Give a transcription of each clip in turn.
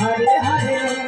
Hare Hare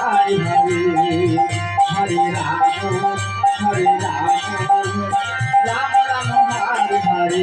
Hari Hari Hari Ram Hari Ram Ram Ram Hari Hari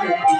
Thank you.